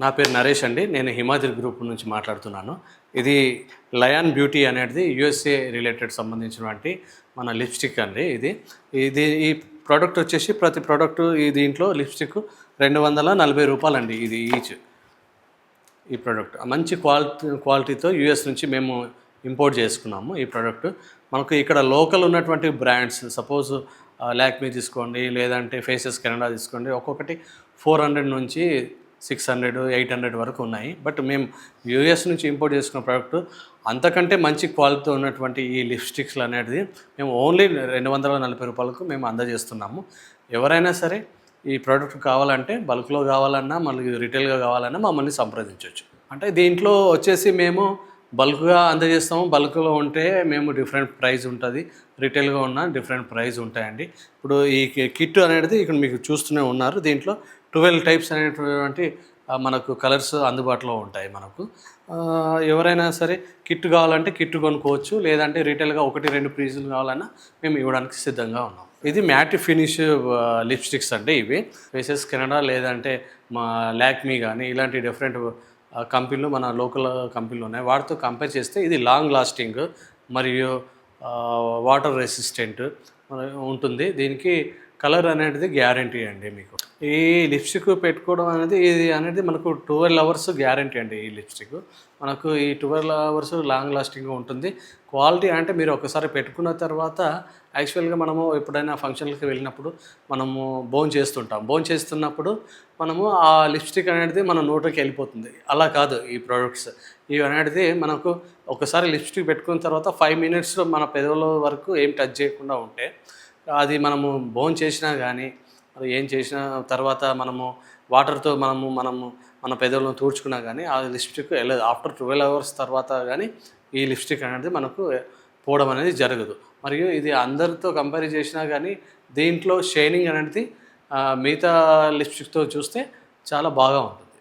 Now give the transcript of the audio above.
నా పేరు నరేష్ అండి. నేను హిమాద్రి గ్రూప్ నుంచి మాట్లాడుతున్నాను. ఇది లయాన్ బ్యూటీ అనేది యుఎస్ఏ రిలేటెడ్ సంబంధించినటువంటి మన లిప్స్టిక్ అండి ఇది. ఇది ఈ ప్రోడక్ట్ వచ్చేసి ప్రతి ప్రోడక్ట్ ఈ దీంట్లో లిప్స్టిక్ రెండు వందల నలభై రూపాయలండి ఇది ఈచ్ ఈ ప్రోడక్ట్. మంచి క్వాలిటీ క్వాలిటీతో యూఎస్ నుంచి మేము ఇంపోర్ట్ చేసుకున్నాము ఈ ప్రోడక్ట్. మనకు ఇక్కడ లోకల్ ఉన్నటువంటి బ్రాండ్స్ సపోజ్ లాక్మీ తీసుకోండి లేదంటే ఫేసెస్ కెనడా తీసుకోండి ఒక్కొక్కటి ఫోర్ హండ్రెడ్ నుంచి సిక్స్ హండ్రెడ్ ఎయిట్ హండ్రెడ్ వరకు ఉన్నాయి. బట్ మేము యూఎస్ నుంచి ఇంపోర్ట్ చేసుకున్న ప్రోడక్ట్ అంతకంటే మంచి క్వాలిటీతో ఉన్నటువంటి ఈ లిప్స్టిక్స్లు అనేది మేము ఓన్లీ రెండు వందల నలభై రూపాయలకు మేము అందజేస్తున్నాము. ఎవరైనా సరే ఈ ప్రోడక్ట్ కావాలంటే బల్క్లో కావాలన్నా మళ్ళీ రిటైల్గా కావాలన్నా మమ్మల్ని సంప్రదించవచ్చు. అంటే దీంట్లో వచ్చేసి మేము బల్క్గా అందజేస్తాము. బల్క్లో ఉంటే మేము డిఫరెంట్ ప్రైస్ ఉంటుంది. రిటైల్గా ఉన్న డిఫరెంట్ ప్రైస్ ఉంటాయండి. ఇప్పుడు ఈ కిట్ అనేది ఇక్కడ మీకు చూస్తూనే ఉన్నారు. దీంట్లో ట్వెల్వ్ టైప్స్ అనేటువంటి మనకు కలర్స్ అందుబాటులో ఉంటాయి మనకు. ఎవరైనా సరే కిట్ కావాలంటే కిట్ కొనుక్కోవచ్చు లేదంటే రిటైల్గా ఒకటి రెండు ప్రీజులు కావాలన్నా మేము ఇవ్వడానికి సిద్ధంగా ఉన్నాం. ఇది మ్యాట్ ఫినిష్ లిప్స్టిక్స్ అంటే ఇవి. ఫేసెస్ కెనడా లేదంటే మా లాక్మీ కానీ ఇలాంటి డిఫరెంట్ కంపెనీలు మన లోకల్ కంపెనీలు ఉన్నాయి. వాటితో కంపేర్ చేస్తే ఇది లాంగ్ లాస్టింగ్ మరియు వాటర్ రెసిస్టెంట్ ఉంటుంది. దీనికి కలర్ అనేది గ్యారంటీ అండి మీకు. ఈ లిప్స్టిక్ పెట్టుకోవడం అనేది ఇది అనేది మనకు ట్వెల్వ్ అవర్స్ గ్యారంటీ అండి ఈ లిప్స్టిక్ మనకు ఈ ట్వెల్వ్ అవర్స్ లాంగ్ లాస్టింగ్ ఉంటుంది. క్వాలిటీ అంటే మీరు ఒకసారి పెట్టుకున్న తర్వాత యాక్చువల్గా మనము ఎప్పుడైనా ఫంక్షన్లకి వెళ్ళినప్పుడు మనము బోన్ చేస్తుంటాం. బోన్ చేస్తున్నప్పుడు మనము ఆ లిప్స్టిక్ అనేది మన నోట్లోకి వెళ్ళిపోతుంది. అలా కాదు ఈ ప్రోడక్ట్స్ ఇవి అనేది మనకు ఒకసారి లిప్స్టిక్ పెట్టుకున్న తర్వాత ఫైవ్ మినిట్స్ మన పెదవుల వరకు ఏం టచ్ చేయకుండా ఉంటే అది మనము బోన్ చేసినా కానీ మరి ఏం చేసిన తర్వాత మనము వాటర్తో మనము మనము మన పెదవులను తూడ్చుకున్నా కానీ ఆ లిప్స్టిక్ వెళ్ళదు. ఆఫ్టర్ ట్వెల్వ్ అవర్స్ తర్వాత కానీ ఈ లిప్స్టిక్ అనేది మనకు పోవడం అనేది జరగదు. మరియు ఇది అందరితో కంపేర్ చేసినా కానీ దీంట్లో షైనింగ్ అనేది మిగతా లిప్స్టిక్తో చూస్తే చాలా బాగా ఉంటుంది.